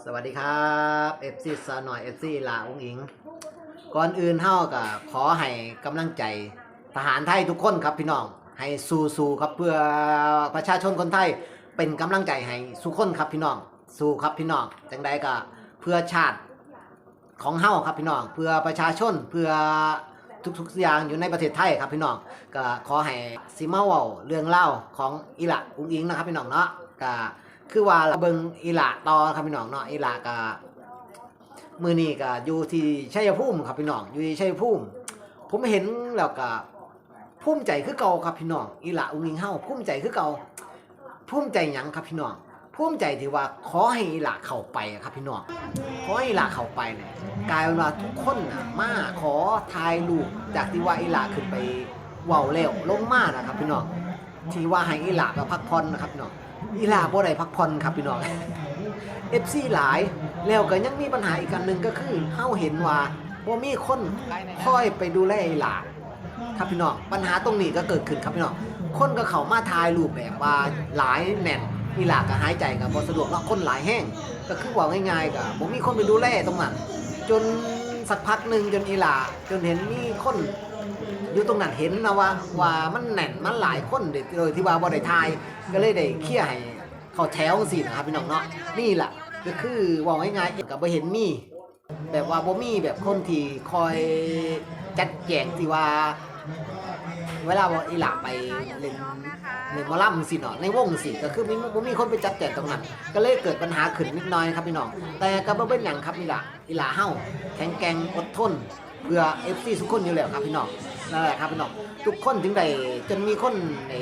สวัสดีครับเอฟซีสาวหน่อยเอฟซีลาอุ้งอิง ก่อนอื่นเฮาก็ขอให้กำลังใจทหารไทยทุกคนครับพี่น้อง ให้สู้ๆครับเพื่อประชาชนคนไทยเป็นกำลังใจให้สู้คนครับพี่น้อง สู้ครับพี่น้องจังใดก็เพื่อชาติของเฮาครับพี่น้อง เพื่อประชาชนเพื่อทุกๆอย่างอยู่ในประเทศไทยครับพี่น้องก็ขอให้ซิมาเว้าเรื่องเล่าของอิละอุ้งอิงนะครับพี่น้องเนาะก็ คือว่าเบิงอิหละต่อครับพี่น้องเนาะอิหละก็มือนี้ก็อยู่ที่ชัยภูมิครับพี่น้องอยู่ที่ชัยภูมิผมเห็นแล้วก็ภูมิใจคือเก่าครับพี่น้องอีหละอุ้งอิงเฮาภูมิใจคือเก่าภูมิใจหยังครับพี่น้องภูมิใจที่ว่าขอให้อีหละเข้าไปครับพี่น้องขอให้อีหละเข้าไปเนี่ยกลายเป็นว่าทุกคนน่ะมาขอถ่ายรูปจากที่ว่าอีหละขึ้นไปเว้าแล้วลงมานะครับพี่น้องที่ว่าให้อีหละก็พักผ่อนนะครับพี่น้อง อีหละบ่ได้พักผ่อนครับพี่น้องเอฟซีหลายแล้วก็ยังมีปัญหาอีกอันหนึ่งก็คือเฮาเห็นว่าบ่มีคนคอยไปดูแลอีหลาครับพี่น้องปัญหาตรงนี้ก็เกิดขึ้นครับพี่น้องคนก็เข้ามาถ่ายรูปแบบว่าหลายแน่นอีหลาก็หายใจก็บ่สะดวกเนาะคนหลายแห้งก็คือว่าง่ายๆก็บ่มีคนไปดูแลตรงนั้นจนสักพักหนึ่งจนอีหลาจนเห็นมีคน อยู่ตรงนั้นเห็นนะว่าว่ามันแน่นมันหลายคนโดยที่ว่าบ่ได้ถ่ายก็เลยได้เคลียร์ให้เขาแถวสินะครับพี่น้องเนาะนี่แหละก็คือว่าง่ายๆกับบ่เห็นมีแบบว่าบ่มีแบบคนที่คอยจัดแจงที่ว่า เวลาว่าอีหลาไปเล่นเล่นมอลำสิเนาะในวงสิก็คือมีบ่มีคนไปจัดแจงตรงนั้น ก็เลยเกิดปัญหาขึ้นนิดหน่อยครับพี่น้องแต่ก็บ่เป็นหยังครับอีหลาอีหลาเฮาแข็งแกร่งอดทนเพื่อ FC ทุกคนอยู่แล้วครับพี่น้อง นั่นแหละครับพี่น้องทุกคนถึงได้จนมีคนใน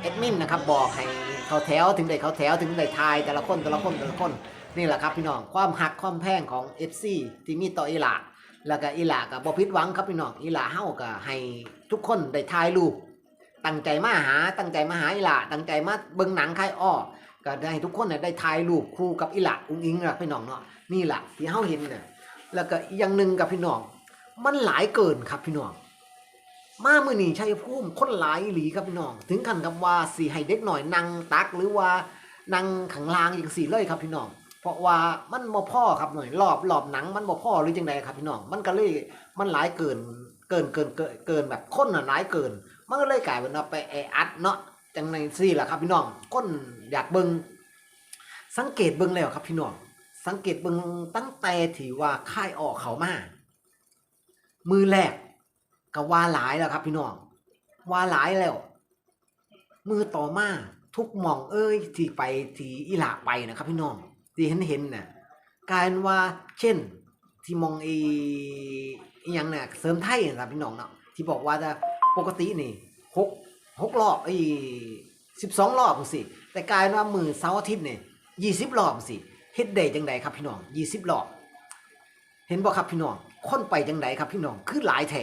แอดมินนะครับบอกให้เขาแถวถึงได้เขาแถวถึงได้ทายแต่ละคนแต่ละคนแต่ละคนนี่แหละครับพี่น้องความหักความแพงของ FC ที่มีต่ออีหลาแล้วก็อีหลากับบ่ผิดหวังครับพี่น้องอีหลาเฮาก็ให้ทุกคนได้ทายรูปตั้งใจมาหาตั้งใจมาหาอีหลาตั้งใจมาเบิ่งหนังคายอ้อก็ได้ให้ทุกคนเนี่ยได้ทายรูปคู่กับอีหลาอุ้งอิงนะพี่น้องเนาะนี่แหละที่เฮาเห็นน่ะแล้วก็อีกอย่างหนึ่งกับพี่น้อง มันหลายเกินครับพี่น้อง มามือนี่ชัยภูมิคนหลายหลีครับพี่น้อง ถึงขั้นกับว่าสีให้เด็กหน่อยนั่งตักหรือว่านั่งขังลางอย่างสีเลยครับพี่น้อง เพราะว่ามันบ่พ่อครับหน่อยรอบรอบหนังมันบ่พ่อหรือจังใดครับพี่น้อง มันก็เลยมันหลายเกินเกินเกินเกินเกินแบบคนน่ะหลายเกิน มันก็เลยกลายเป็นว่าไปแออัดเนาะจังในซี่แหละครับพี่น้องคนอยากเบิงสังเกตเบิงแล้วครับพี่น้อง สังเกตเบิงตั้งแต่ที่ว่าค่ายออกเขามามือแรก ก็ว่าหลายแล้วครับ พี่น้องว่าหลายแล้ว มือต่อมาทุกหม่องเอ้ยที่ไปที่อีหลาไปนะครับ พี่น้องที่เห็นเห็นน่ะกลายว่าเช่น ที่มองออีหยังเนี่ยเสริมไทยนะครับพี่น้องเนาะที่บอกว่าจะปกตินี่หกหกรอบไอ้สิบสองรอบสิแต่กลายว่ามือเสาร์อาทิตย์เนี่ยยี่สิบรอบสิเฮ็ดได้จังใดครับพี่น้องยี่สิบรอบ เห็นบ่ครับพี่น้องคนไปจังใดครับพี่น้องคือหลายแท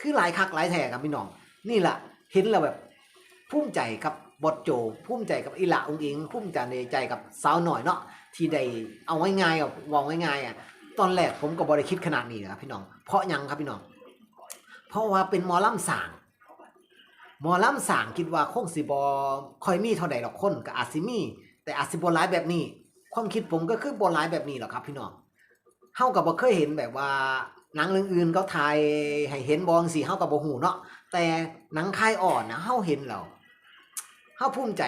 คือหลายคักหลายแท่ครับพี่น้อง นี่แหละเห็นแล้วแบบภูมิใจกับบทโจภูมิใจกับอีหละองค์อิงภูมิใจในใจกับสาวหน่อยเนาะที่ได้เอาง่ายๆอะวางง่ายๆอะตอนแรกผมก็บ่ได้คิดขนาดนี้นะครับพี่น้อง เพราะยังครับพี่น้อง เพราะว่าเป็นมอลำสางมอลำสางคิดว่าคงสิบอคอยมีเท่าใดหรอกคนก็อาจสิมีแต่อาจสิบ่หลายแบบนี้ ความคิดผมก็คือบ่หลายแบบนี้หรอกครับ พี่น้องเฮากับบ่เคยเห็นแบบว่า หนังเรื่องอื่นเขาถ่ายให้เห็นบองสิเฮากับบ่ฮู้เนาะแต่หนังค่ายอ่อนนะเฮาเห็นแล้วเฮาภูมิใจ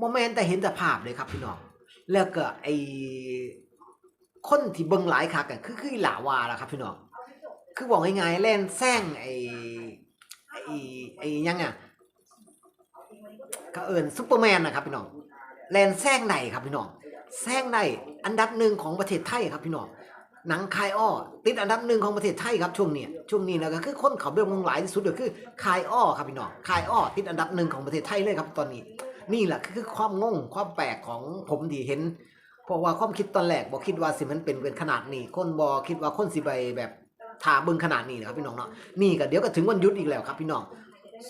บ่แม่นแต่เห็นแต่ภาพเลยครับพี่น้องแล้วก็ไอ้คนที่เบิ่งหลายคักอะคือคือหลาวาล่ะครับพี่น้องคือบอกง่ายๆแล่นแซงไอ้ไอ้ไอ้ยังอะก็เอิ้นซุปเปอร์แมนนะครับพี่น้องแลนแซงได้ครับพี่น้องแซงได้อันดับหนึ่งของประเทศไทยครับพี่น้อง หนังคายอ้อติดอันดับหนึ่งของประเทศไทยครับช่วงนี้ช่วงนี้นะก็คือคนเขาเบิ่งหลายที่สุดก็คือคายอ้อครับพี่น้องคายอ้อติดอันดับหนึ่งของประเทศไทยเลยครับตอนนี้ นี่แหละคือความงงความแปลกของผมที่เห็น เพราะว่าความคิดตอนแรกบ่คิดว่าสิมันเป็นเป็นขนาดนี้ คนบ่คิดว่าคนสิไปแบบถาเบิ่งขนาดนี้นะครับพี่น้องเนาะนี่ก็เดี๋ยวก็ถึงวันหยุดอีกแล้วครับพี่น้อง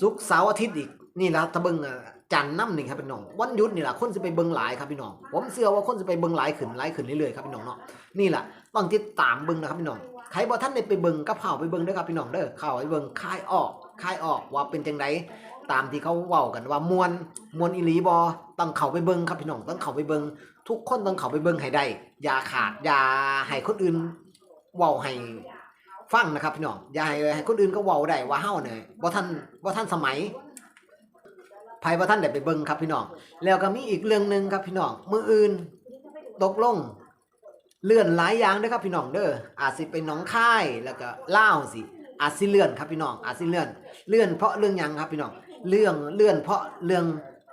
ศุกเสาร์อาทิตย์อีกนี่ละถ้าเบิ่งอะ จันน้ำหนึ่งครับพี่น้องวันหยุดนี่แหละคนสิไปเบิงหลายครับพี่น้องผมเชื่อว่าคนสิไปเบิงหลายขึ้นหลายขึ้นเรื่อยๆครับพี่น้องเนาะนี่แหละต้องติดตามเบิงนะครับพี่น้องใครบ่ท่านได้ไปเบิงก็เข้าไปเบิงด้อครับพี่น้องเด้อเข้าไปเบิงคายออกคายออกว่าเป็นจังไดตามที่เขาเว้ากันว่ามวนมวนอีหลีบ่ต้องเข้าไปเบิงครับพี่น้องต้องเข้าไปเบิงทุกคนต้องเข้าไปเบิงให้ได้อย่าขาดอย่าให้คนอื่นเว้าให้ฟังนะครับพี่น้องอย่าให้ให้คนอื่นก็เว้าได้ว่าเฮ้าเนี่ยบ่ทันบ่ทันสมัย ไผบ่ทันได้ไปเบิ่งครับพี่น้อง แล้วก็มีอีกเรื่องหนึ่งครับพี่น้องมืออื่นตกลง เลื่อนหลายอย่างด้อครับพี่น้องเด้ออาจสิเป็นหนองค่ายแล้วก็ล่าสิอาจสิเลื่อนครับพี่น้องอาจสิเลื่อน เลื่อนเพราะเรื่องยังครับพี่น้องเรื่องเลื่อนเพราะเรื่อง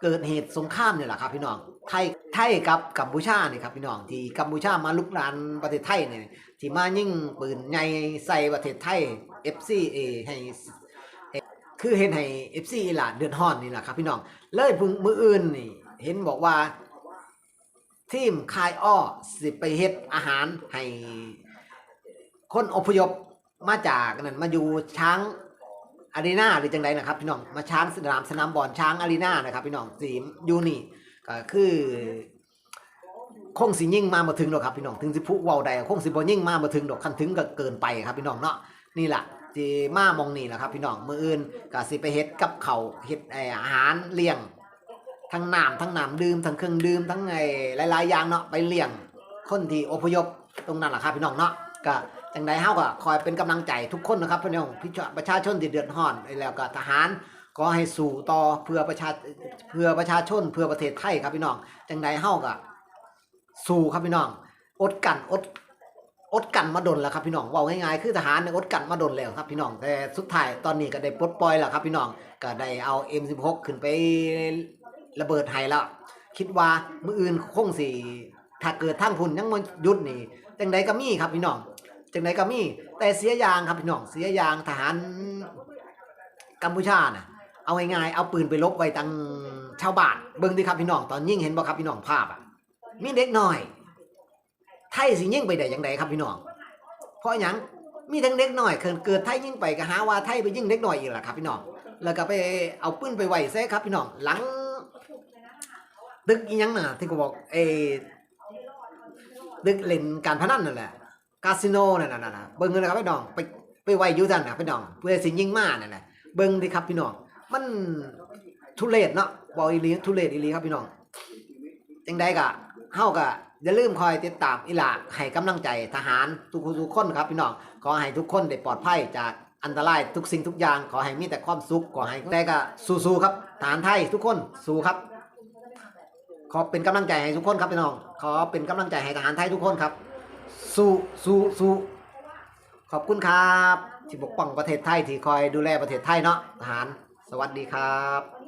เกิดเหตุสงครามเนี่ยแหละครับพี่น้องไทยไทยกับกัมพูชาเนี่ยครับพี่น้องที่กัมพูชามาลุกรานประเทศไทยเนี่ยที่มายิงปืนใหญ่ใส่ประเทศไทย FCA ให้เอ่อ คือเห็นให้ FC อีหล่ะเดือดร้อนนี่แหละครับ พี่น้อง เลยพึ่งมืออื่นนี่ เห็นบอกว่าทีมคายอ้อสิไปเฮ็ดอาหารให้คนอพยพมาจากนั่นมาอยู่ช้างอารีนาหรือจังไดนะครับ พี่น้องมาช้างสนามสนามบอลช้างอารีนานะครับพี่น้องสีอยู่นี่ก็คือคงสิยิ่งมาบ่ถึงดอกครับพี่น้องถึงสิผู้เว้าใดคงสิบ่ยิ่งมาบ่ถึงดอกคันถึงก็เกินไปครับพี่น้องเนาะนี่แหละ ที่มามองนี่แหละครับ พี่น้องมืออื่นก็สิไปเฮ็ดกับเขาเฮ็ดไออาหารเลี้ยง ทั้งน้ำทั้งน้ำดื่มทั้งเครื่องดื่มทั้งไอ้หลายๆอย่างเนาะไปเลี้ยงคนที่อพยพตรงนั้นแหละครับพี่น้องเนาะก็จังใดเฮาก็คอยเป็นกำลังใจทุกคนนะครับพี่น้องพี่ประชาชนที่เดือดร้อนแล้วก็ทหารก็ให้สู่ต่อเพื่อประชาเพื่อประชาชนเพื่อประเทศไทยครับพี่น้องจังใดเฮาก็สู้ครับพี่น้องอดกันอด อดกันมาดนแล้วครับพี่น้องเว่าง่ายๆคือทหารเนี่ยอดกันมาดนแล้วครับพี่น้องแต่สุดท้ายตอนนี้ก็ได้ปลดปล่อยแล้วครับพี่น้องก็ได้เอา M16 ขึ้นไประเบิดไห้แล้ว คิดว่ามืออื่นคงสิถ้าเกิดทั้งพุ่นยังมันยุดนี่จังใดก็มีครับพี่น้องจังใดก็มี แต่เสียยางครับพี่น้องเสียยางทหารกัมพูชาน่ะเอาง่ายๆเอาปืนไปลบไว้ตังชาวบ้านเบิ่งดิครับพี่น้องตอนยิงเห็นบ่ครับพี่น้องภาพอะมีเด็กน้อย ไทยสิยิ่งไปได้อย่างไดครับพี่น้องเพราะยังมีทั้งเด็กน้อยเกิดเกิดไทยยิ่งไปก็หาว่าไทยไปยิ่งเด็กน้อยอีกล่ะครับพี่น้องแล้วก็ไปเอาปืนไปไหว้เซครับพี่น้องหลังตึกยังน่ะที่กูบอกเออตึกเล่นการพนันนั่นแหละคาสิโนนั่นน่ะน่ะเบิ่งเลยครับพี่น้องไปไปไหว้อยู่ซั่นน่ะพี่น้องเพื่อสิยิ่งมากนั่นแหละเบิ่งดิครับพี่น้องมันทุเรศเนาะบอกอีหลีทุเรศอีหลีครับพี่น้องจังใดก็ เฮาก็อย่าลืมคอยติดตามอีหลาให้กำลังใจทหารทุกคนทุกคนครับพี่น้องขอให้ทุกคนได้ปลอดภัยจากอันตรายทุกสิ่งทุกอย่างขอให้มีแต่ความสุขขอให้แต่ก็สู้ๆครับทหารไทยทุกคนสู้ครับ ขอเป็นกำลังใจให้ทุกคนครับพี่น้อง ขอเป็นกำลังใจให้ทหารไทยทุกคนครับ สู้สู้สู้ขอบคุณครับ ที่ปกป้องประเทศไทยที่คอยดูแลประเทศไทยเนาะทหาร สวัสดีครับ